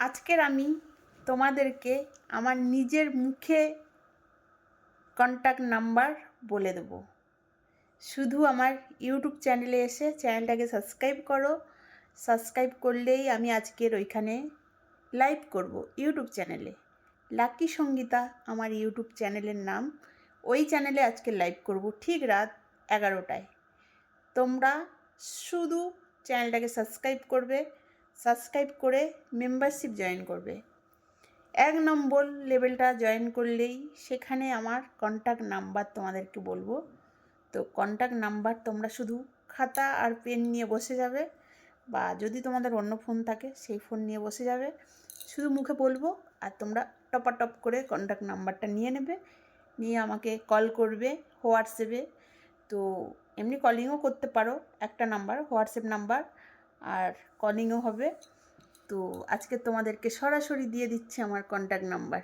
আজকের আমি তোমাদেরকে আমার নিজের মুখে কন্ট্যাক্ট নাম্বার বলে দেবো। শুধু আমার ইউটিউব চ্যানেলে এসে চ্যানেলটাকে সাবস্ক্রাইব করো। সাবস্ক্রাইব করলেই আমি আজকের ওইখানে লাইভ করব ইউটিউব চ্যানেলে লাকি সঙ্গীতা আমার ইউটিউব চ্যানেলের নাম। ওই চ্যানেলে আজকে লাইভ করব ঠিক রাত এগারোটায়। তোমরা শুধু চ্যানেলটাকে সাবস্ক্রাইব করবে। সাবস্ক্রাইব করে মেম্বারশিপ জয়েন করবে। এক নম্বর লেভেলটা জয়েন করলেই সেখানে আমার কন্ট্যাক্ট নাম্বার তোমাদেরকে বলব। তো কন্ট্যাক্ট নাম্বার তোমরা শুধু খাতা আর পেন নিয়ে বসে যাবে বা যদি তোমাদের অন্য ফোন থাকে সেই ফোন নিয়ে বসে যাবে। শুধু মুখে বলব আর তোমরা টপাটপ করে কন্ট্যাক্ট নাম্বারটা নিয়ে নেবে। নিয়ে আমাকে কল করবে, হোয়াটসঅ্যাপে। তো এমনি কলিংও করতে পারো। একটা নাম্বার হোয়াটসঅ্যাপ নাম্বার আর কলিংও হবে। তো আজকে তোমাদেরকে সরাসরি দিয়ে দিচ্ছে আমার কন্ট্যাক্ট নাম্বার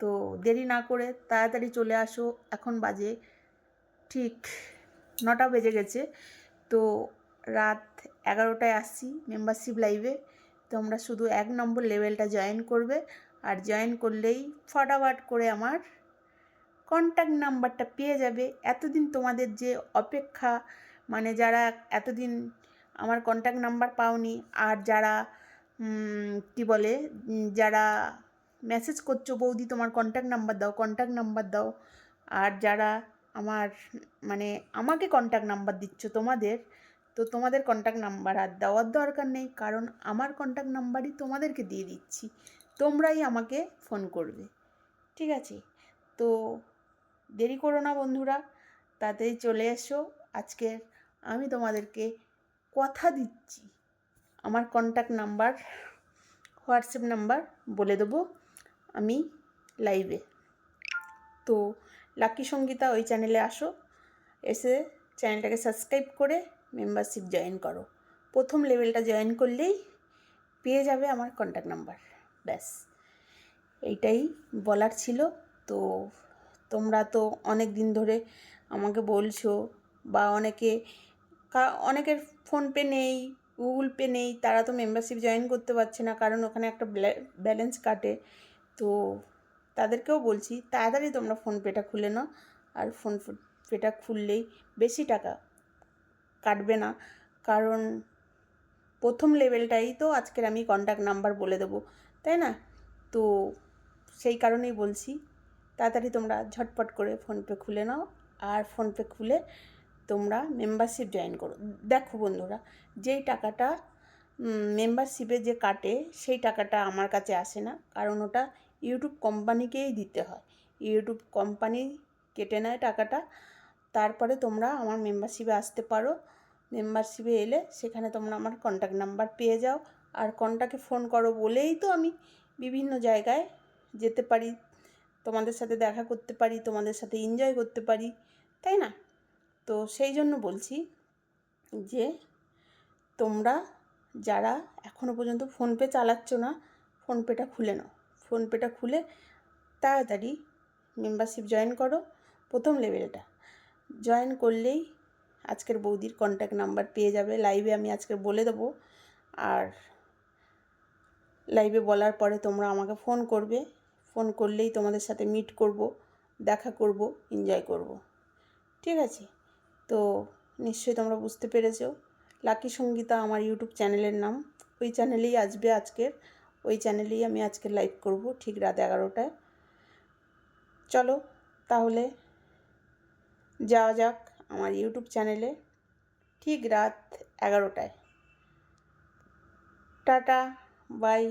তো দেরি না করে তাড়াতাড়ি চলে আসো। এখন বাজে ঠিক নটা বেজে গেছে। তো রাত এগারোটায় আসছি মেম্বারশিপ লাইভে তোমরা শুধু এক নম্বর লেভেলটা জয়েন করবে। আর জয়েন করলেই ফটাফট করে আমার কন্ট্যাক্ট নাম্বারটা পেয়ে যাবে। এতদিন তোমাদের যে অপেক্ষা মানে যারা এতদিন আমার কন্ট্যাক্ট নাম্বার পাওনি। আর যারা কি বলে যারা মেসেজ করছ, বৌদি তোমার কন্ট্যাক্ট নাম্বার দাও কন্ট্যাক্ট নাম্বার দাও। আর যারা আমার মানে আমাকে কন্ট্যাক্ট নাম্বার দিচ্ছ তোমাদের, তো তোমাদের কন্ট্যাক্ট নাম্বার আর দেওয়ার দরকার নেই, কারণ আমার কন্ট্যাক্ট নাম্বারই তোমাদেরকে দিয়ে দিচ্ছি। তোমরাই আমাকে ফোন করবে। ঠিক আছে? তো দেরি করো না বন্ধুরা তাড়াতাড়ি চলে এসো। আজকের আমি তোমাদেরকে কথা দিচ্ছি। আমার কন্ট্যাক্ট নাম্বার হোয়াটসঅ্যাপ নাম্বার বলে দেবো আমি লাইভে তো লাকি সঙ্গীতা ওই চ্যানেলে আসো, এসে চ্যানেলটাকে সাবস্ক্রাইব করে মেম্বারশিপ জয়েন করো। প্রথম লেভেলটা জয়েন করলেই পেয়ে যাবে আমার কন্ট্যাক্ট নাম্বার ব্যাস। এইটাই বলার ছিল। তো তোমরা তো অনেক দিন ধরে আমাকে বলছো বা অনেকে অনেকের ফোনপে নেই গুগল পে নেই, তারা তো মেম্বারশিপ জয়েন করতে পারছে না, কারণ ওখানে একটা ব্যালেন্স কাটে। তো তাদেরকেও বলছি, তাড়াতাড়ি তোমরা ফোনপেটা খুলে নাও, আর ফোন পেটা খুললেই বেশি টাকা কাটবে না। কারণ প্রথম লেভেলটাই তো আজকের আমি কন্ট্যাক্ট নাম্বার বলে দেবো, তাই না? তো সেই কারণেই বলছি, তাড়াতাড়ি তোমরা ঝটপট করে ফোনপে খুলে নাও, আর ফোনপে খুলে তোমরা মেম্বারশিপ জয়েন করো। দেখো বন্ধুরা, যেই টাকাটা মেম্বারশিপে যে কাটে, সেই টাকাটা আমার কাছে আসে না। কারণ ওটা ইউটিউব কোম্পানিকেই দিতে হয়। ইউটিউব কোম্পানি কেটে নেয় টাকাটা, তারপরে তোমরা আমার মেম্বারশিপে আসতে পারো। মেম্বারশিপে এলে সেখানে তোমরা আমার কন্ট্যাক্ট নাম্বার পেয়ে যাও। আর কন্ট্যাক্টে ফোন করো বলেই তো আমি বিভিন্ন জায়গায় যেতে পারি, তোমাদের সাথে দেখা করতে পারি, তোমাদের সাথে এনজয় করতে পারি, তাই না? তো সেই জন্য বলছি যে তোমরা যারা এখনও পর্যন্ত ফোনপে চালাচ্ছ না, ফোনপেটা খুলে নাও। ফোনপেটা খুলে তাড়াতাড়ি মেম্বারশিপ জয়েন করো প্রথম লেভেলটা জয়েন করলেই আজকের বৌদির কন্ট্যাক্ট নাম্বার পেয়ে যাবে। লাইভে আমি আজকে বলে দেবো। আর লাইভে বলার পরে তোমরা আমাকে ফোন করবে। ফোন করলেই তোমাদের সাথে মিট করব, দেখা করব এনজয় করব। ঠিক আছে? তো নিশ্চয়ই তোমরা বুঝতে পেরেছ। লাকি সঙ্গীতা আমার ইউটিউব চ্যানেলের নাম। ওই চ্যানেলেই আসবে আজকের। ওই চ্যানেলেই আমি আজকে লাইভ করব ঠিক রাত এগারোটায়। চলো তাহলে যাওয়া যাক আমার ইউটিউব চ্যানেলে ঠিক রাত এগারোটায়। Tata bye